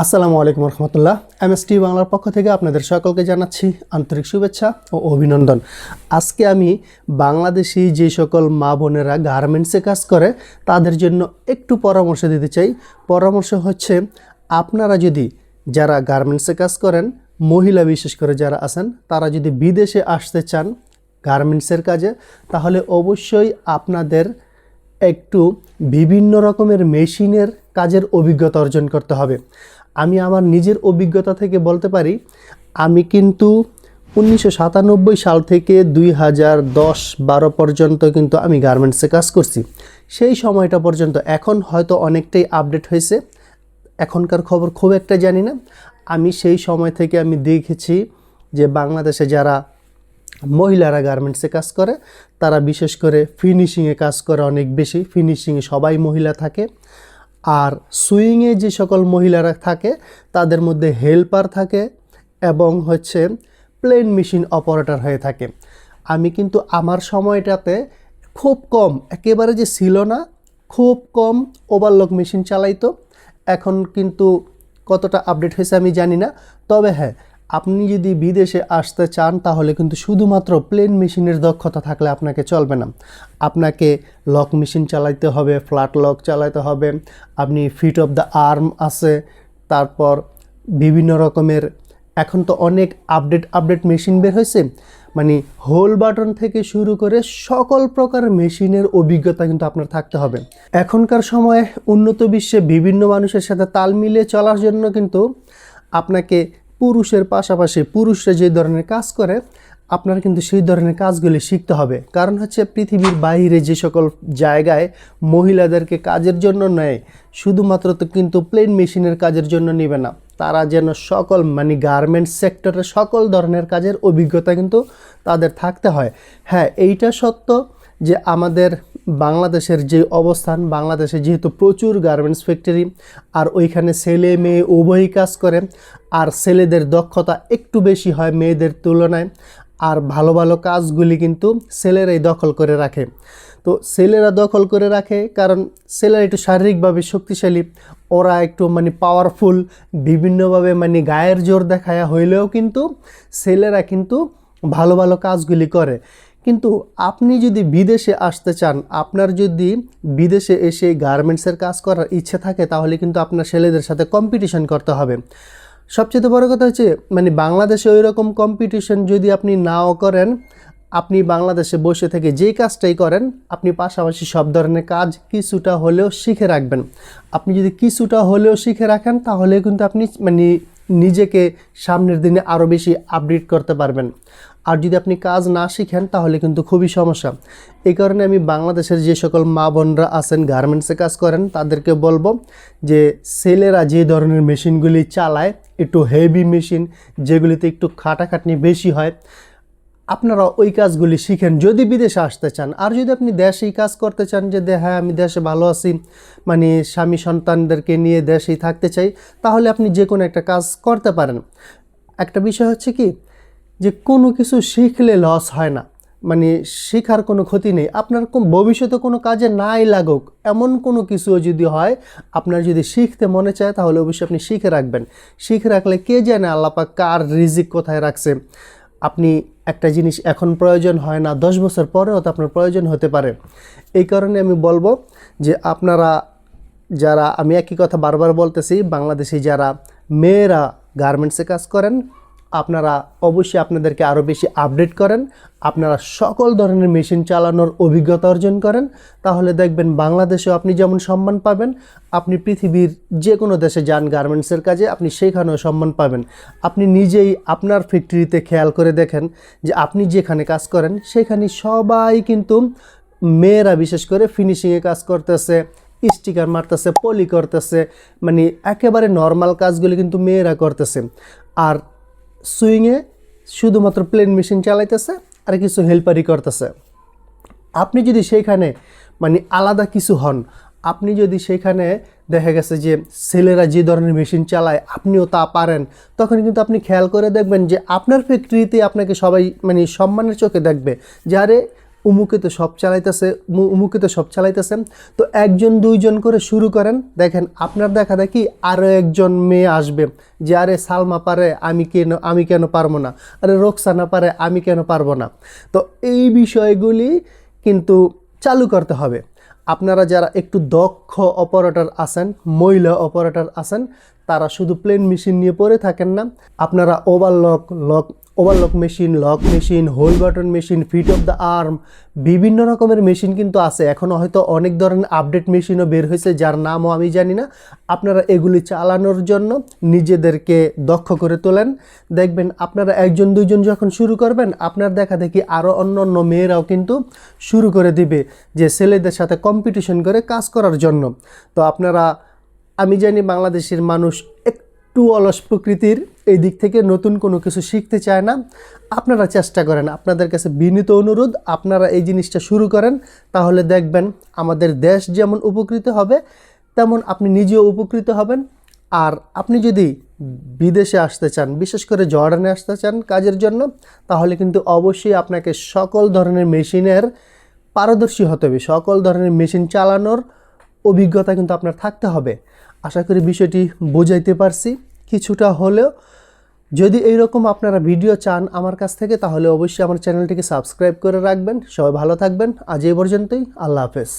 আসসালামু আলাইকুম রহমতুল্লাহ। এমএসটি বাংলার পক্ষ থেকে আপনাদের সকলকে জানাচ্ছি আন্তরিক শুভেচ্ছা ও অভিনন্দন। আজকে আমি বাংলাদেশি যে সকল মা বোনেরা গার্মেন্টসে কাজ করে, তাদের জন্য একটু পরামর্শ দিতে চাই। পরামর্শ হচ্ছে, আপনারা যদি যারা গার্মেন্টসে কাজ করেন, মহিলা বিশেষ করে যারা আছেন, তারা যদি বিদেশে আসতে চান গার্মেন্টসের কাজে, তাহলে অবশ্যই আপনাদের একটু বিভিন্ন রকমের মেশিনের কাজের অভিজ্ঞতা অর্জন করতে হবে। আমি আমার নিজের অভিজ্ঞতা থেকে বলতে পারি, আমি কিন্তু উনিশশো সাতানব্বই সাল থেকে দুই হাজার দশ বারো পর্যন্ত কিন্তু আমি গার্মেন্টসে কাজ করছি। সেই সময়টা পর্যন্ত এখন হয়তো অনেকটাই আপডেট হয়েছে। এখনকার খবর খুব একটা জানি না। আমি সেই সময় থেকে আমি দেখেছি যে বাংলাদেশে যারা মহিলারা গার্মেন্টসে কাজ করে, তারা বিশেষ করে ফিনিশিংয়ে কাজ করে অনেক বেশি। ফিনিশিংয়ে সবাই মহিলা থাকে। আর সুইংয়ে যে সকল মহিলারা থাকে, তাদের মধ্যে হেল্পার থাকে এবং হচ্ছে প্লেন মেশিন অপারেটর হয়ে থাকে। আমি কিন্তু আমার সময়টাতে খুব কম, একেবারে যে ছিল না, খুব কম ওভারলক মেশিন চালাইতো। এখন কিন্তু কতটা আপডেট হয়েছে আমি জানি না। তবে হ্যাঁ আপনি যদি বিদেশে আসতে চান, তাহলে কিন্তু শুধুমাত্র প্লেন মেশিনের দক্ষতা থাকলে আপনাকে চলবে না। আপনাকে লক মেশিন চালাইতে হবে ফ্ল্যাট লক চালাইতে হবে, আপনি ফিট অফ দ্য আর্ম আছে, তারপর বিভিন্ন রকমের, এখন তো অনেক আপডেট আপডেট মেশিন বের হয়েছে। মানে হোল বাটন থেকে শুরু করে সকল প্রকার মেশিনের অভিজ্ঞতা কিন্তু আপনার থাকতে হবে। এখনকার সময়ে উন্নত বিশ্বে বিভিন্ন মানুষের সাথে তাল মিলিয়ে চলার জন্য কিন্তু আপনাকে পুরুষের পাশাপাশি পুরুষরা যে ধরনের কাজ করে, আপনার কিন্তু সেই ধরনের কাজগুলি শিখতে হবে। কারণ হচ্ছে পৃথিবীর বাইরে যে সকল জায়গায় মহিলাদেরকে কাজের জন্য নেয়, শুধুমাত্র তো কিন্তু প্লেন মেশিনের কাজের জন্য নেবে না। তারা যেন সকল মানে গার্মেন্টস সেক্টরের সকল ধরনের কাজের অভিজ্ঞতা কিন্তু তাদের থাকতে হয়। হ্যাঁ এইটা সত্য যে আমাদের বাংলাদেশের যে অবস্থান, বাংলাদেশে যেহেতু প্রচুর গার্মেন্টস ফ্যাক্টরি আর ওইখানে ছেলে মেয়ে উভয়ই কাজ করে, আর ছেলেদের দক্ষতা একটু বেশি হয় মেয়েদের তুলনায়, আর ভালো ভালো কাজগুলি কিন্তু ছেলেরাই দখল করে রাখে। তো ছেলেরা দখল করে রাখে কারণ ছেলেরা একটু শারীরিকভাবে শক্তিশালী, ওরা একটু মানে পাওয়ারফুল বিভিন্নভাবে মানে গায়ের জোর দেখায়া হইলেও কিন্তু ছেলেরা কিন্তু ভালো ভালো কাজগুলি করে। কিন্তু আপনি যদি বিদেশে আসতে চান, আপনার যদি বিদেশে এসে গার্মেন্টসের কাজ করার ইচ্ছে থাকে, তাহলে কিন্তু আপনার ছেলেদের সাথে কম্পিটিশন করতে হবে। সবচেয়ে বড় কথা হচ্ছে মানে বাংলাদেশে ওই রকম কম্পিটিশন যদি আপনি নাও করেন, আপনি বাংলাদেশে বসে থেকে যেই কাজটাই করেন, আপনি পাশাপাশি সব ধরনের কাজ কিছুটা হলেও শিখে রাখবেন। আপনি যদি কিছুটা হলেও শিখে রাখেন, তাহলে কিন্তু আপনি মানে নিজেকে সামনের দিনে আরও বেশি আপডেট করতে পারবেন। আর যদি আপনি কাজ না শিখেন, তাহলে কিন্তু খুবই সমস্যা। এই কারণে আমি বাংলাদেশের যে সকল মা বোনরা আছেন গার্মেন্টসে কাজ করেন, তাদেরকে বলব যে সেলেরা যে ধরনের মেশিনগুলি চালায়, একটু হেভি মেশিন যেগুলিতে একটু খাটাখাটনি বেশি হয় আপনারা ওই কাজগুলি শিখেন। যদি বিদেশে আসতে চান, আর যদি আপনি দেশেই কাজ করতে চান যে হ্যাঁ আমি দেশে ভালো আছি মানে স্বামী সন্তানদেরকে নিয়ে দেশেই থাকতে চাই, তাহলে আপনি যে কোনো একটা কাজ করতে পারেন। একটা বিষয় হচ্ছে কি, যে কোনো কিছু শিখলে লস হয় না। মানে শেখার কোনো ক্ষতি নেই। আপনার ভবিষ্যতে কোনো কাজে নাই লাগুক, এমন কোনো কিছু যদি হয়, আপনার যদি শিখতে মনে চায়, তাহলে অবশ্যই আপনি শিখে রাখবেন। শিখে রাখলে কে জানে আল্লাপাক কার রিজিক কোথায় রাখছে। আপনি একটা জিনিস এখন প্রয়োজন হয় না, দশ বছর পরেও তো আপনার প্রয়োজন হতে পারে। এই কারণে আমি বলব যে আপনারা যারা, আমি একই কথা বারবার বলতেছি, বাংলাদেশি যারা মেয়েরা গার্মেন্টসে কাজ করেন আপনারা অবশ্যই আপনাদেরকে আরও বেশি আপডেট করেন। আপনারা সকল ধরনের মেশিন চালানোর অভিজ্ঞতা অর্জন করেন। তাহলে দেখবেন বাংলাদেশেও আপনি যেমন সম্মান পাবেন, আপনি পৃথিবীর যে কোনো দেশে যান গার্মেন্টসের কাজে, আপনি সেখানেও সম্মান পাবেন। আপনি নিজেই আপনার ফ্যাক্টরিতে খেয়াল করে দেখেন যে আপনি যেখানে কাজ করেন, সেখানে সবাই কিন্তু মেয়েরা বিশেষ করে ফিনিশিংয়ে কাজ করতেছে স্টিকার মারতেছে পলি করতেছে মানে একেবারে নর্মাল কাজগুলি কিন্তু মেয়েরা করতেছে। আর সুইংয়ে শুধুমাত্র প্লেন মেশিন চালাইতেছে আর কিছু হেল্পারি করতেছে। আপনি যদি সেইখানে মানে আলাদা কিছু হন, আপনি যদি সেইখানে দেখা গেছে যে ছেলেরা যে ধরনের মেশিন চালায়, আপনিও তা পারেন, তখন কিন্তু আপনি খেয়াল করে দেখবেন যে আপনার ফ্যাক্টরিতে আপনাকে সবাই মানে সম্মানের চোখে দেখবে যারে উমুকে তো সব চালাইতেছে উমুকে তো সব চালাইতেছে। তো একজন, দুইজন করে শুরু করেন। দেখেন, আপনার দেখা দেখি আরও একজন মেয়ে আসবে যে, আরে সালমা পারে, আমি কেন আমি কেন পারব না? আরে রোকসানা পারে, আমি কেন পারব না? তো এই বিষয়গুলি কিন্তু চালু করতে হবে। আপনারা যারা একটু দক্ষ অপারেটর আছেন, মহিলা অপারেটর আছেন তারা শুধু প্লেন মেশিন নিয়ে পড়ে থাকেন না, আপনারা overlock lock overlock machine lock machine hole button machine feed off the arm বিভিন্ন রকমের মেশিন কিন্তু আছে। এখনও হয়তো অনেক ধরনের আপডেট মেশিনও বের হয়েছে, যার নামও আমি জানি না। আপনারা এগুলি চালানোর জন্য নিজেদেরকে দক্ষ করে তোলেন। দেখবেন আপনারা একজন, দুইজন যখন শুরু করবেন, আপনার দেখা দেখি আরও অন্য অন্য মেয়েরাও কিন্তু শুরু করে দিবে যে ছেলেদের সাথে কম্পিটিশন করে কাজ করার জন্য। তো আপনারা আমি জানি বাংলাদেশের মানুষ একটু অলস প্রকৃতির, এই দিক থেকে নতুন কোনো কিছু শিখতে চায় না। আপনারা চেষ্টা করেন, আপনাদের কাছে বিনীত অনুরোধ, আপনারা এই জিনিসটা শুরু করেন, তাহলে দেখবেন আমাদের দেশ যেমন উপকৃত হবে, তেমন আপনি নিজেও উপকৃত হবেন। আর আপনি যদি বিদেশে আসতে চান, বিশেষ করে জর্ডানে আসতে চান কাজের জন্য, তাহলে কিন্তু অবশ্যই আপনাকে সকল ধরনের মেশিনের পারদর্শী হতে হবে। সকল ধরনের মেশিন চালানোর অভিজ্ঞতা কিন্তু আপনার থাকতে হবে। আশা করি বিষয়টি বোঝাইতে পারছি। কিছুটা হলেও যদি এইরকম আপনারা ভিডিও চান আমার কাছ থেকে, তাহলে অবশ্যই আমার চ্যানেলটিকে সাবস্ক্রাইব করে রাখবেন। সবাই ভালো থাকবেন। আজ এই পর্যন্তই। আল্লাহ হাফেজ।